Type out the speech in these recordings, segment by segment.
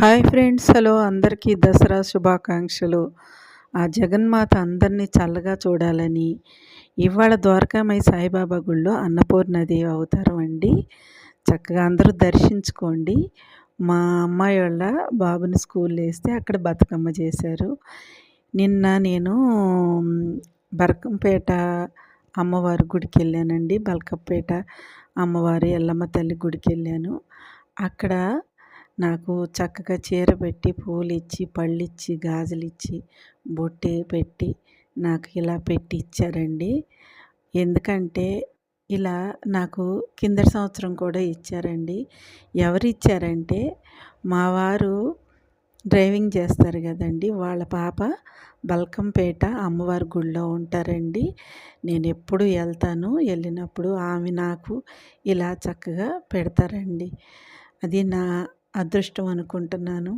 Hi friends hello అందరికీ దసరా శుభాకాంక్షలు. ఆ జగన్మాత అందరినీ చల్లగా చూడాలని ఇవాళ ద్వారకామై సాయిబాబా గుళ్ళో అన్నపూర్ణదేవి అవతారం అండి. చక్కగా అందరూ దర్శించుకోండి. మా అమ్మాయి వాళ్ళ బాబుని స్కూల్ వేస్తే అక్కడ బతుకమ్మ చేశారు. నిన్న నేను బరకంపేట అమ్మవారి గుడికి వెళ్ళానండి. బల్కంపేట అమ్మవారి ఎల్లమ్మ తల్లి గుడికి వెళ్ళాను. అక్కడ నాకు చక్కగా చీర పెట్టి పూలు ఇచ్చి పళ్ళు ఇచ్చి గాజులు ఇచ్చి బొట్టే పెట్టి నాకు ఇలా పెట్టి ఇచ్చారండి. ఎందుకంటే ఇలా నాకు కిందటి సంవత్సరం కూడా ఇచ్చారండి. ఎవరు ఇచ్చారంటే మా వారు డ్రైవింగ్ చేస్తారు కదండి. వాళ్ళ పాప బల్కంపేట అమ్మవారి గుళ్ళో ఉంటారండి. నేను ఎప్పుడు వెళ్తాను. వెళ్ళినప్పుడు ఆమె నాకు ఇలా చక్కగా పెడతారండి. అది నా అదృష్టం అనుకుంటున్నాను.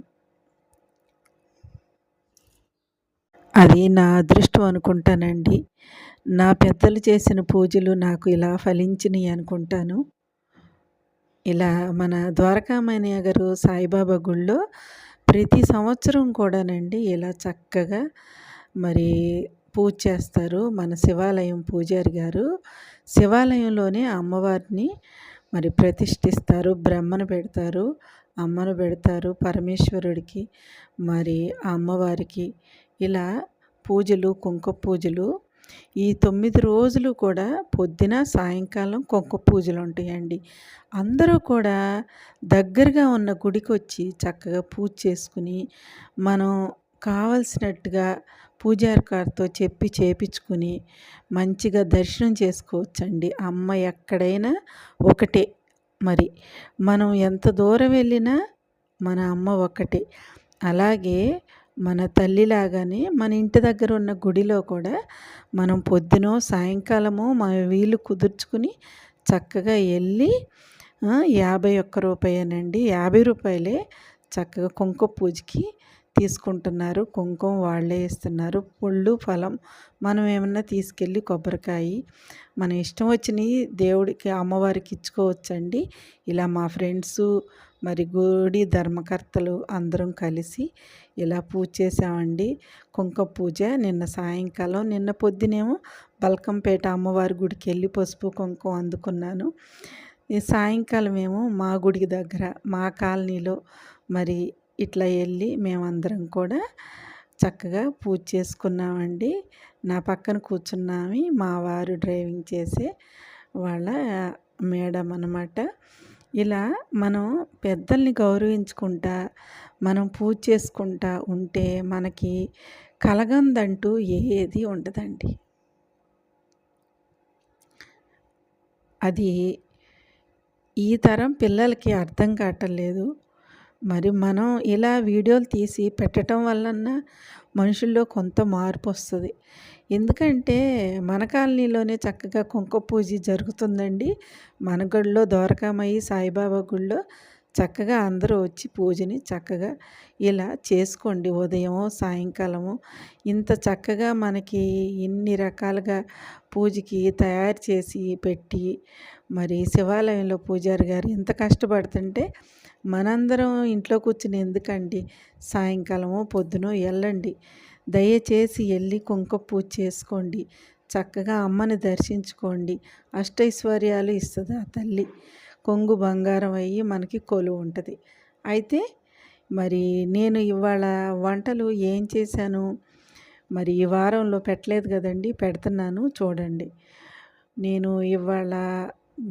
అది నా అదృష్టం అనుకుంటానండి. నా పెద్దలు చేసిన పూజలు నాకు ఇలా ఫలించినాయి అనుకుంటాను. ఇలా మన ద్వారకామణి గారు సాయిబాబా గుళ్ళో ప్రతి సంవత్సరం కూడానండి ఇలా చక్కగా మరి పూజ చేస్తారు. మన శివాలయం పూజారి గారు శివాలయంలోనే అమ్మవారిని మరి ప్రతిష్ఠిస్తారు బ్రహ్మను పెడతారు. అమ్మను పెడతారు పరమేశ్వరుడికి మరి అమ్మవారికి. ఇలా పూజలు కుంకుమ పూజలు ఈ తొమ్మిది రోజులు కూడా పొద్దున సాయంకాలం కుంకుమ పూజలు ఉంటాయండి. అందరూ కూడా దగ్గరగా ఉన్న గుడికి వచ్చి చక్కగా పూజ చేసుకుని మనం కావలసినట్టుగా పూజారి గారితో చెప్పి చేపించుకుని మంచిగా దర్శనం చేసుకోవచ్చండి. అమ్మ ఎక్కడైనా ఒకటే. మరి మనం ఎంత దూరం వెళ్ళినా మన అమ్మ ఒక్కటే. అలాగే మన తల్లిలాగానే మన ఇంటి దగ్గర ఉన్న గుడిలో కూడా మనం పొద్దునో సాయంకాలమో మన వీలు కుదుర్చుకుని చక్కగా వెళ్ళి యాభై ఒక్క రూపాయనండి యాభై రూపాయలే చక్కగా కుంకుమ పూజకి తీసుకుంటున్నారు. కుంకుమ వాళ్ళే ఇస్తున్నారు. పుళ్ళు ఫలం మనం ఏమన్నా తీసుకెళ్ళి కొబ్బరికాయ మన ఇష్టం వచ్చినవి దేవుడికి అమ్మవారికి ఇచ్చుకోవచ్చండి. ఇలా మా ఫ్రెండ్స్ మరి గుడి ధర్మకర్తలు అందరం కలిసి ఇలా పూజ చేసామండి. కుంకుమ పూజ నిన్న సాయంకాలం నిన్న పొద్దునేమో బల్కంపేట అమ్మవారి గుడికి వెళ్ళి పసుపు కుంకుమ అందుకున్నాను. సాయంకాలం ఏమో మా గుడికి దగ్గర మా కాలనీలో మరి ఇట్లా వెళ్ళి మేమందరం కూడా చక్కగా పూజ చేసుకున్నామండి. నా పక్కన కూర్చున్నామి మా వారు డ్రైవింగ్ చేసే వాళ్ళ మేడం అనమాట ఇలా మనం పెద్దల్ని గౌరవించుకుంటా మనం పూజ చేసుకుంటా ఉంటే మనకి కలగందంటూ ఏది ఉండదండి. అది ఈ తరం పిల్లలకి అర్థం కావటం మరి మనం ఇలా వీడియోలు తీసి పెట్టడం వలన మనుషుల్లో కొంత మార్పు వస్తుంది. ఎందుకంటే మన కాలనీలోనే చక్కగా కుంకుమ పూజ జరుగుతుందండి. మన గుడిలో దోరకామయ్యి సాయిబాబా గుడిలో చక్కగా అందరూ వచ్చి పూజని చక్కగా ఇలా చేసుకోండి. ఉదయం సాయంకాలము ఇంత చక్కగా మనకి ఇన్ని రకాలుగా పూజకి తయారు చేసి పెట్టి మరి శివాలయంలో పూజారి గారు ఎంత కష్టపడుతుంటే మనందరం ఇంట్లో కూర్చుని ఎందుకండి? సాయంకాలమో పొద్దునో వెళ్ళండి దయచేసి వెళ్ళి కుంక పూజ చేసుకోండి. చక్కగా అమ్మని దర్శించుకోండి. అష్టైశ్వర్యాలు ఇస్తుంది ఆ తల్లి? కొంగు బంగారం అయ్యి మనకి కొలువు ఉంటుంది. అయితే మరి నేను ఇవాళ వంటలు ఏం చేశాను? మరి ఈ వారంలో పెట్టలేదు కదండి పెడుతున్నాను చూడండి. నేను ఇవాళ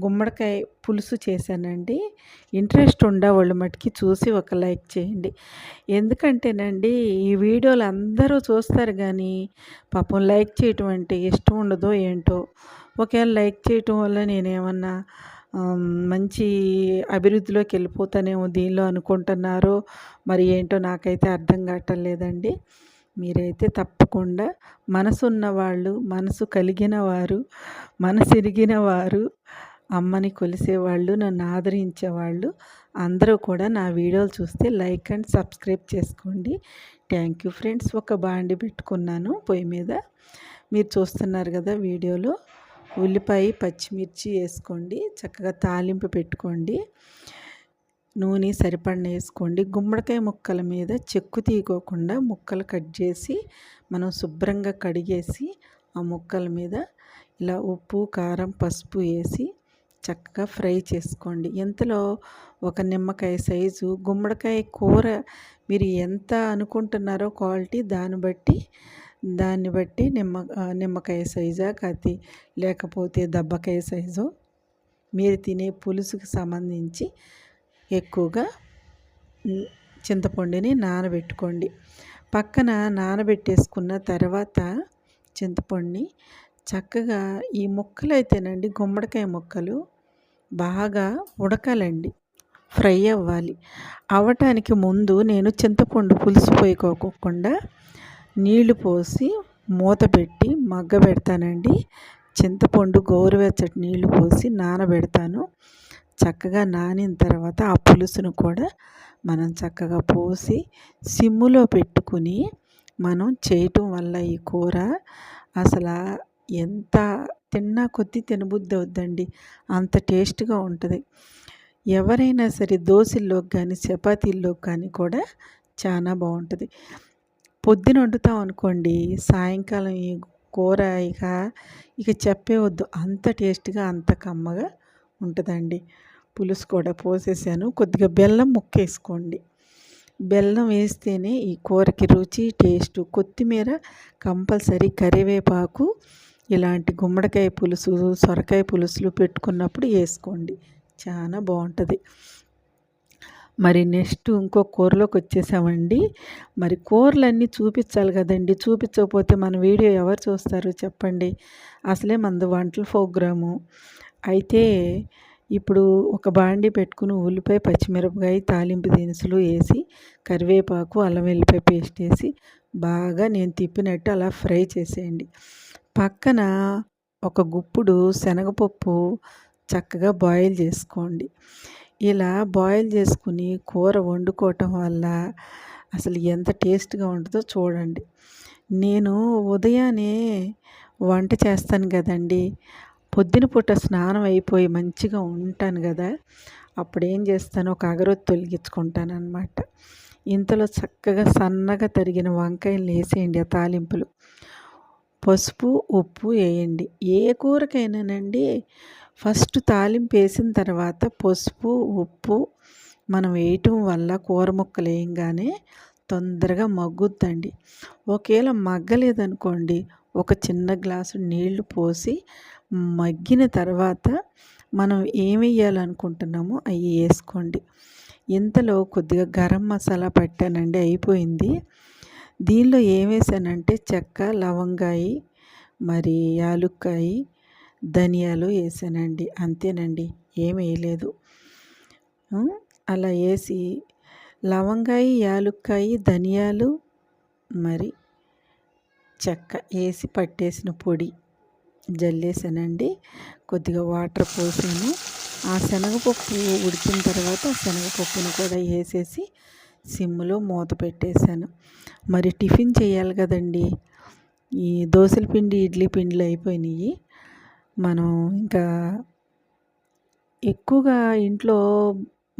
గుమ్మడికాయ పులుసు చేశానండి. ఇంట్రెస్ట్ ఉండేవాళ్ళు మటుకి చూసి ఒక లైక్ చేయండి. ఎందుకంటేనండి ఈ వీడియోలు అందరూ చూస్తారు కానీ పాపం లైక్ చేయటం అంటే ఇష్టం ఉండదో ఏంటో. ఒకవేళ లైక్ చేయటం వల్ల నేనేమన్నా మంచి అభివృద్ధిలోకి వెళ్ళిపోతానేమో దీనిలో అనుకుంటున్నారో మరి ఏంటో నాకైతే అర్థం కావటం లేదండి. మీరైతే తప్పకుండా మనసు ఉన్నవాళ్ళు మనసు కలిగిన వారు మనసిరిగిన వారు అమ్మని కొలిసేవాళ్ళు నన్ను ఆదరించేవాళ్ళు అందరూ కూడా నా వీడియోలు చూస్తే లైక్ అండ్ సబ్స్క్రైబ్ చేసుకోండి. Thank you friends. ఒక బాండి పెట్టుకున్నాను పొయ్యి మీద. మీరు చూస్తున్నారు కదా వీడియోలో. ఉల్లిపాయ పచ్చిమిర్చి వేసుకోండి. చక్కగా తాలింపు పెట్టుకోండి. నూనె సరిపడిన వేసుకోండి. గుమ్మడికాయ ముక్కల మీద చెక్కు తీయకోకుండా ముక్కలు కట్ చేసి మనం శుభ్రంగా కడిగేసి ఆ ముక్కల మీద ఇలా ఉప్పు కారం పసుపు వేసి చక్కగా ఫ్రై చేసుకోండి. ఇంతలో ఒక నిమ్మకాయ సైజు గుమ్మడికాయ కూర మీరు ఎంత అనుకుంటున్నారో క్వాలిటీ దాన్ని బట్టి దాన్ని బట్టి నిమ్మ నిమ్మకాయ సైజా కత్తి లేకపోతే దబ్బకాయ సైజు మీరు తినే పులుసుకి సంబంధించి ఎక్కువగా చింతపండుని నానబెట్టుకోండి. పక్కన నానబెట్టేసుకున్న తర్వాత చింతపండుని చక్కగా ఈ ముక్కలు అయితేనండి గుమ్మడికాయ ముక్కలు బాగా ఉడకాలండి. ఫ్రై అవ్వాలి. అవ్వటానికి ముందు నేను చింతపండు పులుసు పోయికోకుండా నీళ్ళు పోసి మూత పెట్టి మగ్గ పెడతానండి. చింతపండు గోరువెచ్చటి నీళ్ళు పోసి నానబెడతాను. చక్కగా నానిన తర్వాత ఆ పులుసును కూడా మనం చక్కగా పోసి సిమ్ములో పెట్టుకుని మనం చేయటం వల్ల ఈ కూర అసలు ఎంత తిన్నా కొద్దీ తినబుద్ధి అవుద్దండి అంత టేస్ట్గా ఉంటుంది. ఎవరైనా సరే దోశల్లో కానీ చపాతీల్లో కానీ కూడా చాలా బాగుంటుంది పొద్దున వండుతాం అనుకోండి సాయంకాలం ఈ కూర ఇక ఇక చెప్పేవద్దు అంత టేస్ట్గా అంత కమ్మగా ఉంటుందండి. పులుసు కూడా పోసేసాను. కొద్దిగా బెల్లం ముక్కేసుకోండి. బెల్లం వేస్తేనే ఈ కూరకి రుచి టేస్ట్ కొత్తిమీర కంపల్సరీ కరివేపాకు ఇలాంటి గుమ్మడికాయ పులుసు సొరకాయ పులుసులు పెట్టుకున్నప్పుడు వేసుకోండి. చాలా బాగుంటుంది. మరి నెక్స్ట్ ఇంకో కూరలోకి వచ్చేసామండి. మరి కూరలన్నీ చూపించాలి కదండి. చూపించకపోతే మన వీడియో ఎవరు చూస్తారు చెప్పండి. అసలే మనది వంటల ప్రోగ్రాము. అయితే ఇప్పుడు ఒక బాండి పెట్టుకుని ఉల్లిపాయ పచ్చిమిరపకాయ తాలింపు దినుసులు వేసి కరివేపాకు అల్లం వెల్లిపాయ పేస్ట్ వేసి బాగా నేను తిప్పినట్టు అలా ఫ్రై చేసేయండి. పక్కన ఒక గుప్పుడు శనగపప్పు చక్కగా బాయిల్ చేసుకోండి. ఇలా బాయిల్ చేసుకుని కూర వండుకోవటం వల్ల అసలు ఎంత టేస్ట్గా ఉంటుందో చూడండి. నేను ఉదయాన్నే వంట చేస్తాను కదండి పొద్దున పూట స్నానం అయిపోయి మంచిగా ఉంటాను కదా అప్పుడు ఏం చేస్తాను ఒక అగరొత్తి తొలగించుకుంటాను అనమాట ఇంతలో చక్కగా సన్నగా తరిగిన వంకాయలు వేసేయండి ఆ తాలింపులు. పసుపు ఉప్పు వేయండి. ఏ కూరకైనానండి? ఫస్ట్ తాలింపు వేసిన తర్వాత పసుపు ఉప్పు మనం వేయటం వల్ల కూర ముక్కలు వేయంగానే తొందరగా మగ్గుద్దండి. ఒకవేళ మగ్గలేదనుకోండి ఒక చిన్న గ్లాసు నీళ్ళు పోసి మగ్గిన తర్వాత మనం ఏం వేయాలనుకుంటున్నామో అవి వేసుకోండి. ఇంతలో కొద్దిగా గరం మసాలా పట్టానండి అయిపోయింది. దీనిలో ఏం వేసానంటే చెక్క లవంగాయి మరి యాలుక్కాయి ధనియాలు వేసానండి. అంతేనండి. ఏం వేయలేదు. అలా వేసి లవంగాయి యాలుక్కాయి ధనియాలు మరి చెక్క వేసి పట్టేసిన పొడి జల్లేసానండి. కొద్దిగా వాటర్ పోసాను. ఆ శనగపప్పు ఉడికిన తర్వాత శనగపప్పును కూడా వేసేసి సిమ్లో మూత పెట్టేశాను. మరి టిఫిన్ చేయాలి కదండి. ఈ దోశల పిండి ఇడ్లీ పిండిలు అయిపోయినాయి మనం ఇంకా ఎక్కువగా ఇంట్లో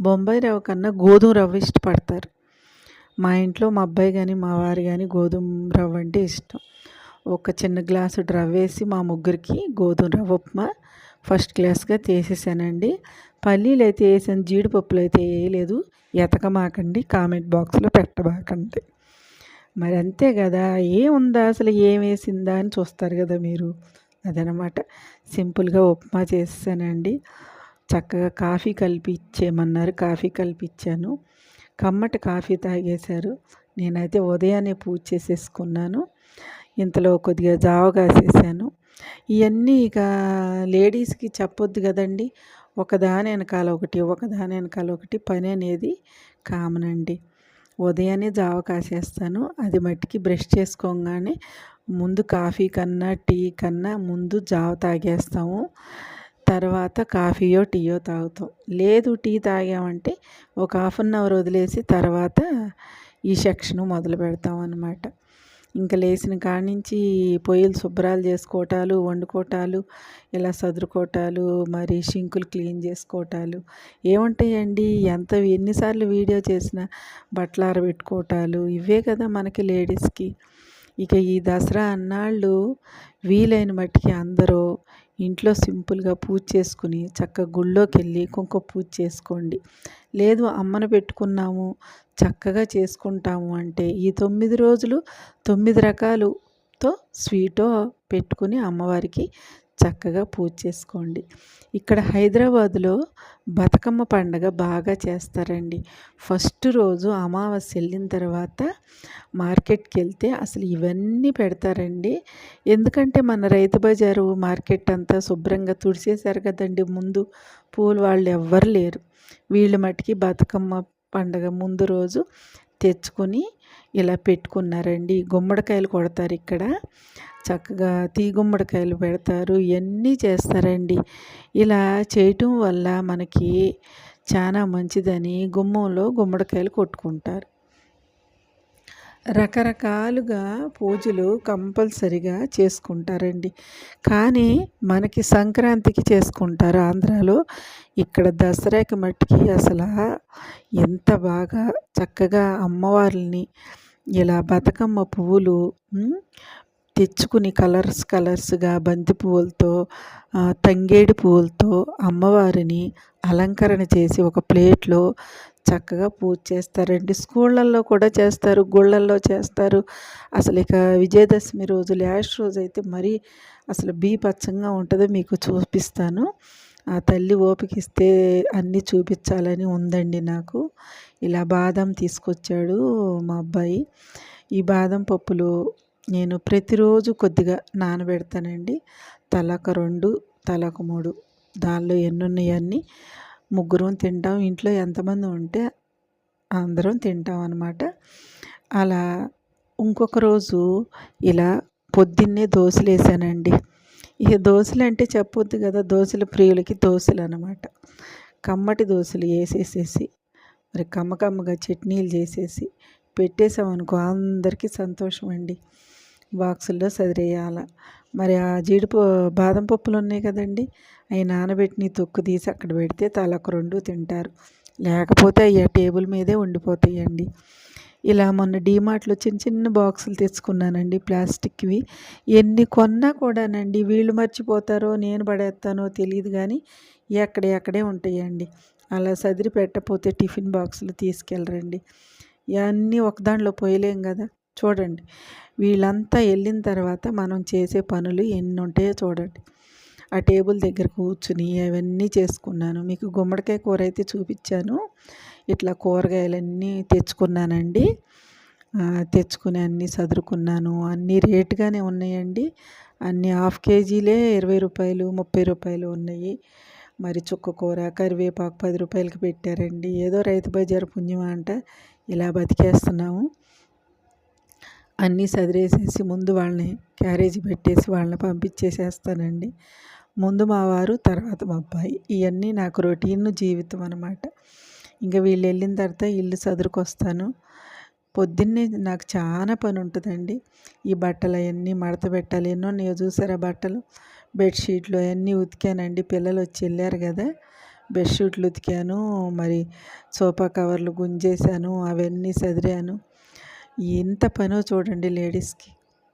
బొంబాయి రవ్వ కన్నా గోధుమ రవ్వ ఇష్టపడతారు. మా ఇంట్లో మా అబ్బాయి కానీ మా వారు కానీ గోధుమ రవ్వ అంటే ఇష్టం. ఒక చిన్న గ్లాసు రవ్వ వేసి మా ముగ్గురికి గోధుమ రవ్వ ఉప్మా ఫస్ట్ క్లాస్గా చేసేసానండి పల్లీలు అయితే వేసాను జీడిపప్పులు అయితే వేయలేదు. ఎతకమాకండి కామెంట్ బాక్స్లో పెట్టబాకండి. మరి అంతే కదా ఏముందా అసలు ఏం వేసిందా అని చూస్తారు కదా మీరు. అదనమాట. సింపుల్గా ఉప్మా చేసానండి చక్కగా కాఫీ కలిపి ఇచ్చేయమన్నారు కాఫీ కలిపి ఇచ్చాను కమ్మటి కాఫీ తాగేశారు. నేనైతే ఉదయాన్నే పూజ చేసేసుకున్నాను. ఇంతలో కొద్దిగా జావ కాసేసాను. ఇవన్నీ ఇక లేడీస్కి చెప్పొద్దు కదండి ఒకదాని వెనకాల ఒకటి ఒకదాని వెనకాల ఒకటి పని అనేది కామన్ అండి. ఉదయాన్నే జావ కాసేస్తాను. అది మట్టికి బ్రష్ చేసుకోగానే ముందు కాఫీ కన్నా టీ కన్నా ముందు జావ తాగేస్తాము. తర్వాత కాఫీయో టీయో తాగుతాం. లేదు టీ తాగామంటే ఒక హాఫ్ అన్ అవర్ వదిలేసి తర్వాత ఈ సెక్షన్ మొదలు పెడతాం అన్నమాట ఇంకా లేచిన కానించి పొయ్యిలు శుభ్రాలు చేసుకోవటాలు వండుకోవటాలు ఇలా సదురుకోవటాలు మరి షింకులు క్లీన్ చేసుకోవటాలు ఏముంటాయండి? ఎంత ఎన్నిసార్లు వీడియో చేసినా బట్టలు ఆరబెట్టుకోవటాలు ఇవే కదా మనకి లేడీస్కి. ఇక ఈ దసరా అన్నాళ్ళు వీలైన మట్టికి అందరూ ఇంట్లో సింపుల్గా పూజ చేసుకుని చక్కగా గుళ్ళోకి వెళ్ళి కుంకుమ పూజ చేసుకోండి. లేదు అమ్మను పెట్టుకున్నాము చక్కగా చేసుకుంటాము అంటే ఈ తొమ్మిది రోజులు తొమ్మిది రకాలుతో స్వీటో పెట్టుకుని అమ్మవారికి చక్కగా పూజ చేసుకోండి. ఇక్కడ హైదరాబాదులో బతుకమ్మ పండగ బాగా చేస్తారండి. ఫస్ట్ రోజు అమావాస్య వెళ్ళిన తర్వాత మార్కెట్కి వెళ్తే అసలు ఇవన్నీ పెడతారండి. ఎందుకంటే మన రైతు బజారు మార్కెట్ అంతా శుభ్రంగా తుడిచేశారు కదండి. ముందు పూలు వాళ్ళు ఎవ్వరు లేరు. వీళ్ళు మటుకి బతుకమ్మ పండగ ముందు రోజు తెచ్చుకొని ఇలా పెట్టుకున్నారండి. గుమ్మడికాయలు కొడతారు ఇక్కడ. చక్కగా తీ గుమ్మడికాయలు పెడతారు. ఇవన్నీ చేస్తారండి. ఇలా చేయటం వల్ల మనకి చాలా మంచిదని గుమ్మంలో గుమ్మడికాయలు కొట్టుకుంటారు. రకరకాలుగా పూజలు కంపల్సరిగా చేసుకుంటారండి. కానీ మనకి సంక్రాంతికి చేసుకుంటారు ఆంధ్రాలో. ఇక్కడ దసరాకి మట్టికి అసలు ఎంత బాగా చక్కగా అమ్మవారిని ఇలా బతుకమ్మ పువ్వులు తెచ్చుకుని కలర్స్ కలర్స్గా బంతి పువ్వులతో తంగేడి పువ్వులతో అమ్మవారిని అలంకరణ చేసి ఒక ప్లేట్లో చక్కగా పూజ చేస్తారండి. స్కూళ్ళల్లో కూడా చేస్తారు గుళ్ళల్లో చేస్తారు. అసలు ఇక విజయదశమి రోజు లాస్ట్ రోజు అయితే మరీ అసలు బీపచ్చంగా ఉంటుందో మీకు చూపిస్తాను. ఆ తల్లి ఓపికిస్తే అన్నీ చూపించాలని ఉందండి నాకు. ఇలా బాదం తీసుకొచ్చాడు మా అబ్బాయి. ఈ బాదం పప్పులు నేను ప్రతిరోజు కొద్దిగా నానబెడతానండి. తలక రెండు తలక మూడు దానిలో ఎన్నున్నాయన్నీ ముగ్గురం తింటాం. ఇంట్లో ఎంతమంది ఉంటే అందరం తింటాం అనమాట అలా ఇంకొక రోజు ఇలా పొద్దున్నే దోశలు వేసానండి. ఇక దోశలు అంటే చెప్పొద్దు కదా దోశల ప్రియులకి దోశలు అనమాట కమ్మటి దోశలు వేసేసేసి మరి కమ్మకమ్మగా చట్నీలు చేసేసి పెట్టేసామనుకో అందరికీ సంతోషం అండి బాక్సుల్లో సదిరేయాల. మరి ఆ జీడిపో బాదం పప్పులు ఉన్నాయి కదండి. అవి నానబెట్టిన తొక్కు తీసి అక్కడ పెడితే తలకు రెండు తింటారు. లేకపోతే అవి టేబుల్ మీదే ఉండిపోతాయండి. ఇలా మొన్న డీమార్ట్లో చిన్న చిన్న బాక్సులు తెచ్చుకున్నానండి ప్లాస్టిక్వి. ఎన్ని కొన్నా కూడానండి వీళ్ళు మర్చిపోతారో నేను పడేస్తానో తెలియదు కానీ ఎక్కడే అక్కడే ఉంటాయండి. అలా సదిరి పెట్టపోతే టిఫిన్ బాక్సులు తీసుకెళ్ళరండి. ఇవన్నీ ఒకదానిలో పోయలేం కదా. చూడండి. వీళ్ళంతా వెళ్ళిన తర్వాత మనం చేసే పనులు ఎన్ని ఉంటాయో చూడండి. ఆ టేబుల్ దగ్గర కూర్చుని అవన్నీ చేసుకున్నాను. మీకు గుమ్మడికాయ కూర అయితే చూపించాను. ఇట్లా కూరగాయలన్నీ తెచ్చుకున్నానండి. తెచ్చుకుని అన్నీ సదురుకున్నాను. అన్నీ రేటుగానే ఉన్నాయండి. అన్నీ హాఫ్ కేజీలే ఇరవై రూపాయలు ముప్పై రూపాయలు ఉన్నాయి. మరి చుక్క కూర కరివేపాకు పది రూపాయలకి పెట్టారండి. ఏదో రైతు బజార్ పుణ్యం అంట. ఇలా బతికేస్తున్నాము. అన్నీ సదిరేసేసి ముందు వాళ్ళని క్యారేజీ పెట్టేసి వాళ్ళని పంపించేసేస్తానండి. ముందు మా వారు తర్వాత మా అబ్బాయి. ఇవన్నీ నాకు రొటీన్ జీవితం అనమాట ఇంకా వీళ్ళు వెళ్ళిన తర్వాత ఇల్లు సదురుకొస్తాను. పొద్దున్నే నాకు చాలా పని ఉంటుందండి ఈ బట్టలు అవన్నీ మడత పెట్టాలి. ఎన్నో నేను చూసారా బట్టలు? బెడ్షీట్లు అవన్నీ ఉతికానండి. పిల్లలు వచ్చి వెళ్ళారు కదా. బెడ్షీట్లు ఉతికాను. మరి సోఫా కవర్లు గుంజేశాను. అవన్నీ సదిరాను. ఎంత పనో చూడండి లేడీస్కి.